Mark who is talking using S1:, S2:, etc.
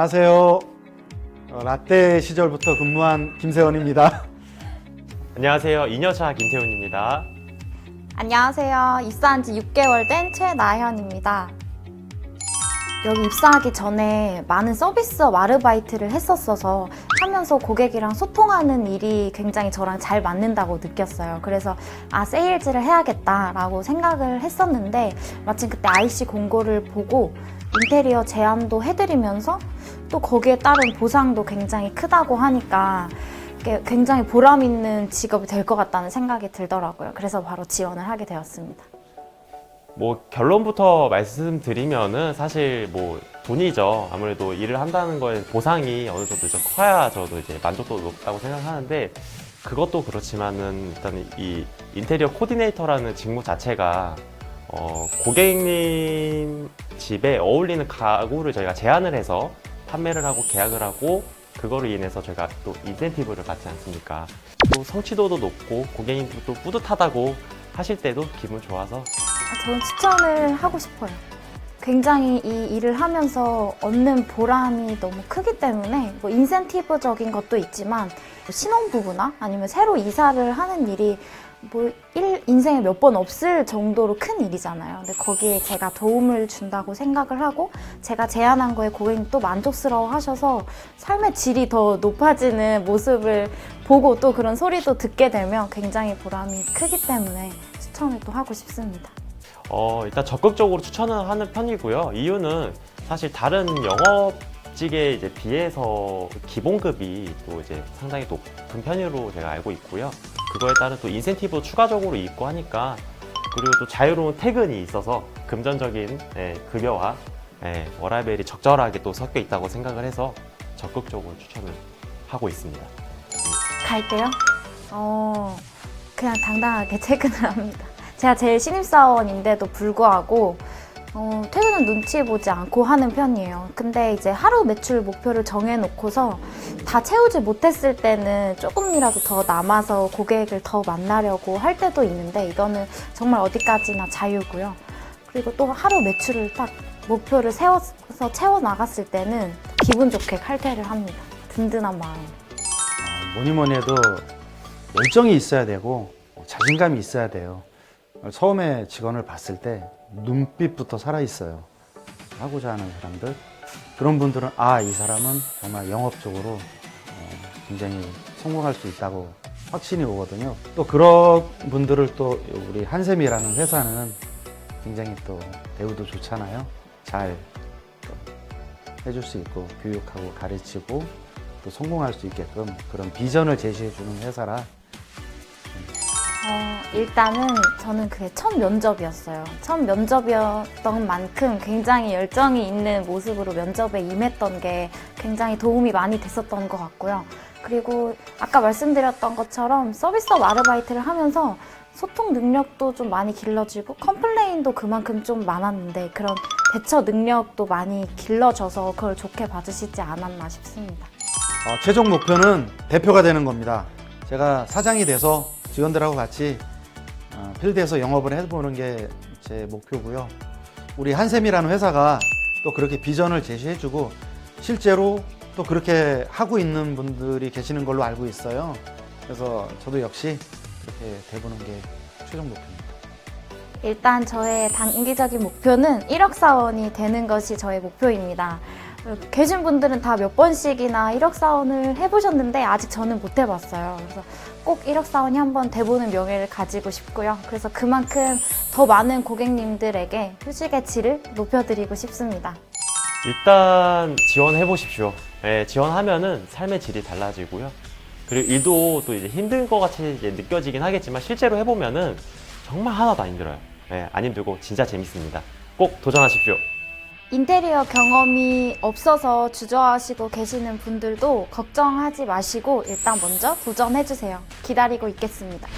S1: 안녕하세요. 어, 라떼 시절부터 근무한 김세원입니다.
S2: 안녕하세요. 이녀차 김태훈입니다.
S3: 안녕하세요. 입사한 지 6개월 된 최나현입니다. 여기 입사하기 전에 많은 서비스업 아르바이트를 했었어서 하면서 고객이랑 소통하는 일이 굉장히 저랑 잘 맞는다고 느꼈어요. 그래서 아, 세일즈를 해야겠다라고 생각을 했었는데 마침 그때 IC 공고를 보고 인테리어 제안도 해드리면서 또 거기에 따른 보상도 굉장히 크다고 하니까 굉장히 보람 있는 직업이 될 것 같다는 생각이 들더라고요. 그래서 바로 지원을 하게 되었습니다.
S2: 뭐 결론부터 말씀드리면은 사실 뭐 돈이죠. 아무래도 일을 한다는 거에 보상이 어느 정도 좀 커야 저도 이제 만족도가 높다고 생각하는데 그것도 그렇지만은 일단 이 인테리어 코디네이터라는 직무 자체가 어, 고객님 집에 어울리는 가구를 저희가 제안을 해서 판매를 하고 계약을 하고 그거로 인해서 저희가 또 인센티브를 받지 않습니까? 또 성취도도 높고 고객님들도 뿌듯하다고 하실 때도 기분 좋아서
S3: 아, 저는 추천을 하고 싶어요. 굉장히 이 일을 하면서 얻는 보람이 너무 크기 때문에 뭐 인센티브적인 것도 있지만 뭐 신혼부부나 아니면 새로 이사를 하는 일이 뭐 일, 인생에 몇 번 없을 정도로 큰 일이잖아요. 근데 거기에 제가 도움을 준다고 생각을 하고 제가 제안한 거에 고객님 또 만족스러워 하셔서 삶의 질이 더 높아지는 모습을 보고 또 그런 소리도 듣게 되면 굉장히 보람이 크기 때문에 추천을 또 하고 싶습니다.
S2: 어, 일단 적극적으로 추천을 하는 편이고요. 이유는 사실 다른 영업 직에 이제 비해서 기본급이 또 이제 상당히 높은 편으로 제가 알고 있고요. 그거에 따른 또 인센티브 추가적으로 있고 하니까 그리고 또 자유로운 퇴근이 있어서 금전적인 예, 급여와 예, 워라벨이 적절하게 또 섞여 있다고 생각을 해서 적극적으로 추천을 하고 있습니다.
S3: 갈게요. 어, 그냥 당당하게 퇴근을 합니다. 제가 제일 신입사원인데도 불구하고 어, 퇴근은 눈치 보지 않고 하는 편이에요. 근데 이제 하루 매출 목표를 정해놓고서 다 채우지 못했을 때는 조금이라도 더 남아서 고객을 더 만나려고 할 때도 있는데 이거는 정말 어디까지나 자유고요. 그리고 또 하루 매출을 딱 목표를 세워서 채워 나갔을 때는 기분 좋게 칼퇴를 합니다. 든든한 마음.
S1: 어, 뭐니 뭐니 해도 열정이 있어야 되고 어, 자신감이 있어야 돼요. 어, 처음에 직원을 봤을 때 눈빛부터 살아 있어요. 하고자 하는 사람들 그런 분들은 아 이 사람은 정말 영업적으로 어, 굉장히 성공할 수 있다고 확신이 오거든요. 또 그런 분들을 또 우리 한샘이라는 회사는 굉장히 또 대우도 좋잖아요. 잘또 해줄 수 있고 교육하고 가르치고 또 성공할 수 있게끔 그런 비전을 제시해 주는 회사라
S3: 어, 일단은 저는 그게 첫 면접이었어요. 첫 면접이었던 만큼 굉장히 열정이 있는 모습으로 면접에 임했던 게 굉장히 도움이 많이 됐었던 것 같고요. 그리고 아까 말씀드렸던 것처럼 서비스업 아르바이트를 하면서 소통 능력도 좀 많이 길러지고 컴플레인도 그만큼 좀 많았는데 그런 대처 능력도 많이 길러져서 그걸 좋게 받으시지 않았나 싶습니다.
S1: 어, 최종 목표는 대표가 되는 겁니다. 제가 사장이 돼서 직원들하고 같이 어, 필드에서 영업을 해보는 게 제 목표고요. 우리 한샘이라는 회사가 또 그렇게 비전을 제시해주고 실제로 또 그렇게 하고 있는 분들이 계시는 걸로 알고 있어요. 그래서 저도 역시 그렇게 돼보는 게 최종 목표입니다.
S3: 일단 저의 단기적인 목표는 1억 사원이 되는 것이 저의 목표입니다. 어, 계신 분들은 다 몇 번씩이나 1억 사원을 해보셨는데 아직 저는 못 해봤어요. 그래서 꼭 1억 사원이 한번 돼보는 명예를 가지고 싶고요. 그래서 그만큼 더 많은 고객님들에게 휴식의 질을 높여드리고 싶습니다.
S2: 일단 지원해 보십시오. 예, 지원하면은 삶의 질이 달라지고요. 그리고 일도 또 이제 힘든 것 같이 이제 느껴지긴 하겠지만 실제로 해보면은 정말 하나도 안 힘들어요. 예, 안 힘들고 진짜 재밌습니다. 꼭 도전하십시오.
S3: 인테리어 경험이 없어서 주저하시고 계시는 분들도 걱정하지 마시고 일단 먼저 도전해주세요. 기다리고 있겠습니다.